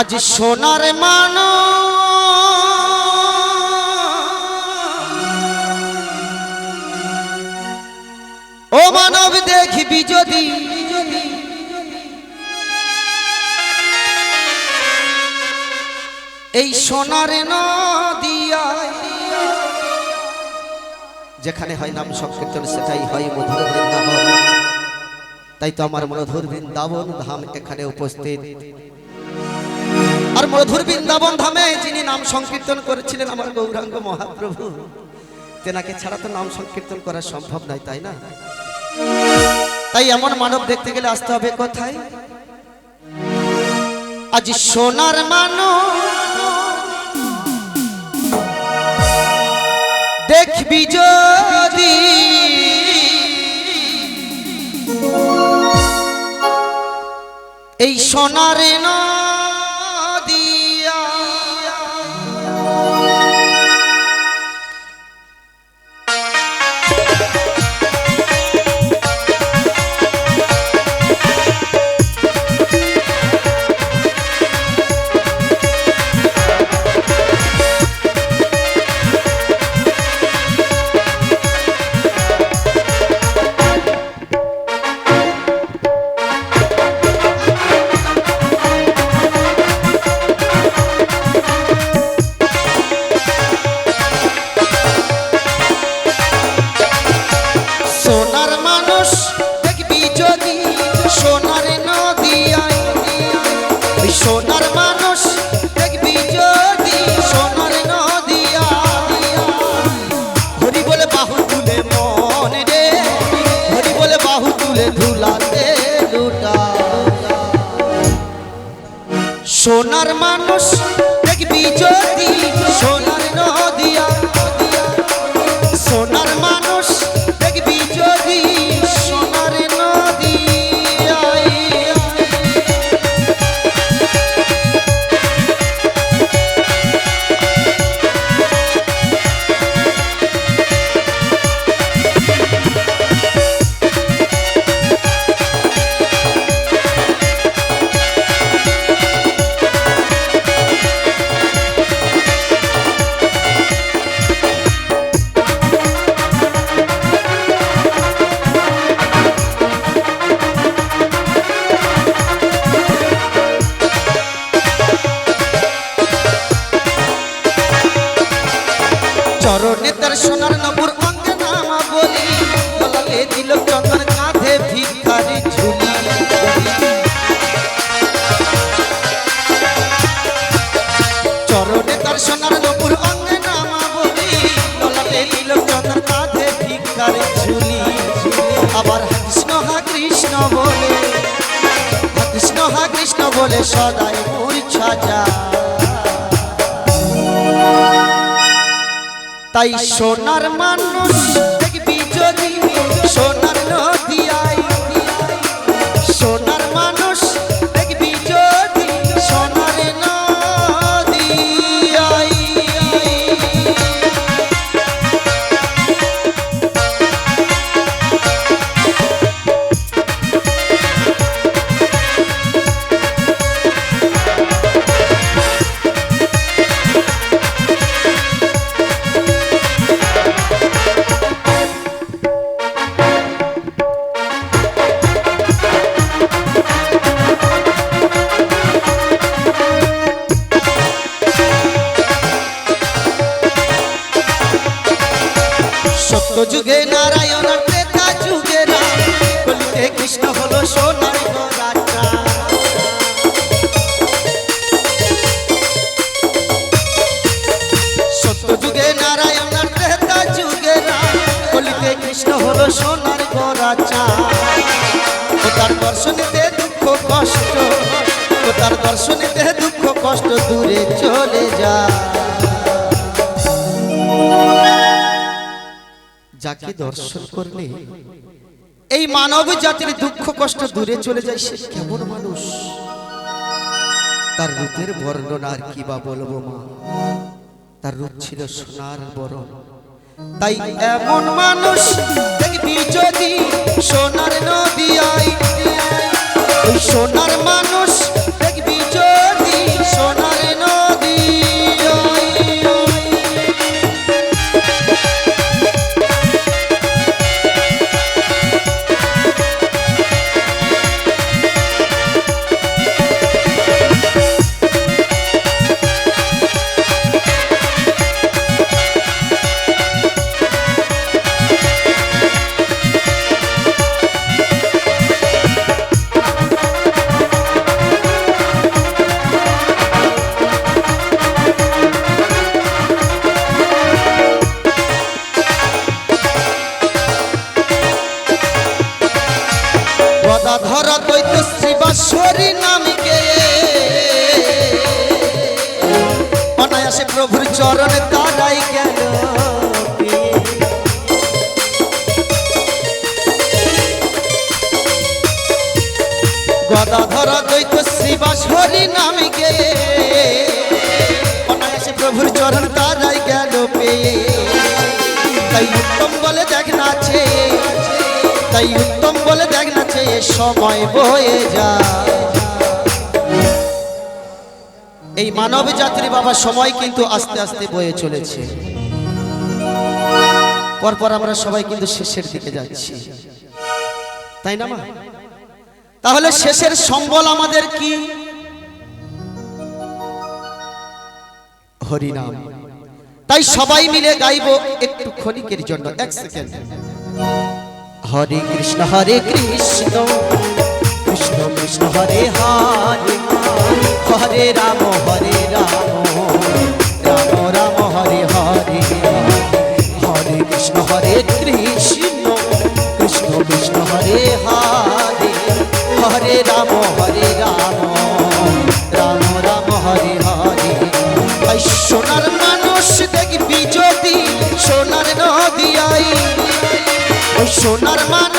আজ সোনার মানো ও মানব, দেখবি যদি। এই সোনার নদিয়ায়। যেখানে হয় নাম সংকীর্তন, সেটাই হয় মধুর বৃন্দাবন। তাই তো আমার মধুর বৃন্দাবন ধাম এখানে উপস্থিত। আর মধুর বৃন্দাবন ধামে যিনি নাম সংকীর্তন করেছিলেন আমার গৌরাঙ্গ মহাপ্রভু, তেনাকে ছাড়া তো নাম সংকীর্তন করা সম্ভব নয়, তাই না? তাই এমন মানব দেখতে গেলে আসতে হবে কোথায়? আজ সোনার মানব দেখবি যদি। এই সোনার নদিয়া দেখবি যদি চরণে তার সোনার নবুর অঙ্গে নামা বলি। গলালে দিল চন্দন, কাঁধে ভিখারি ঝুলি। চরণে তার সোনার নবুর অঙ্গে নামা বলি। গলালে দিল চন্দন, কাঁধে ভিখারি ঝুলি। আবার কৃষ্ণ, হা কৃষ্ণ বলে। কৃষ্ণ, হা কৃষ্ণ বলে, সদাই মূর্ছা যায় তাই সোনার মানুষ দেখবি যদি সোনার সত্য যুগে নারায়ণ ত্রেতা যুগে রাম কলিতে কৃষ্ণ হলো সোনার গরাটা সত্য যুগে নারায়ণ ত্রেতা যুগে রাম কলিতে কৃষ্ণ হলো সোনার গরাচা ও তার দর্শনীতে দুঃখ কষ্ট? ও তার দর্শনীতে দুঃখ কষ্ট? দূরে চলে যায় যাকে দর্শন করলে এই মানব জাতির দুঃখ কষ্ট দূরে চলে যায়, সে কেমন মানুষ? তার রূপের বর্ণনা আর কি বা বলব মা? তার রূপ ছিল সোনার বরণ। তাই এমন মানুষ দেখবি যদি সোনার নদিয়ায় ওই সোনার মানুষ দেখবি যদি গদাধর চরণে তারাই গেল গদাধর দৈত দৈত্য শ্রীবাসরী নামকে অনায়াসে প্রভুর চরণ তারাই গেল পেয়ে। তাই উত্তম বলে দেখ নাচে তাই উত্তম বলে দেখ নাচে সময় বয়ে যায়। এই মানব জাতির বাবা সময় কিন্তু আস্তে আস্তে বয়ে চলেছে। পরপর আমরা সবাই কিন্তু শেষের দিকে যাচ্ছি। তাই না মা? তাহলে শেষের সম্বল আমাদের কি? হরিনাম। তাই সবাই মিলে গাইব একটু ক্ষণিকের জন্য, এক সেকেন্ড। হরে কৃষ্ণ হরে কৃষ্ণ। কৃষ্ণ কৃষ্ণ, হরে হরে। হরে রাম হরে রাম রাম রাম, হরে হরে। হরে কৃষ্ণ হরে কৃষ্ণ কৃষ্ণ কৃষ্ণ, হরে হরে। হরে রাম হরে রাম রাম রাম, হরে হরে। সোনার মানুষ দেখবি যদি, সোনার নদিয়াই সোনার মানুষ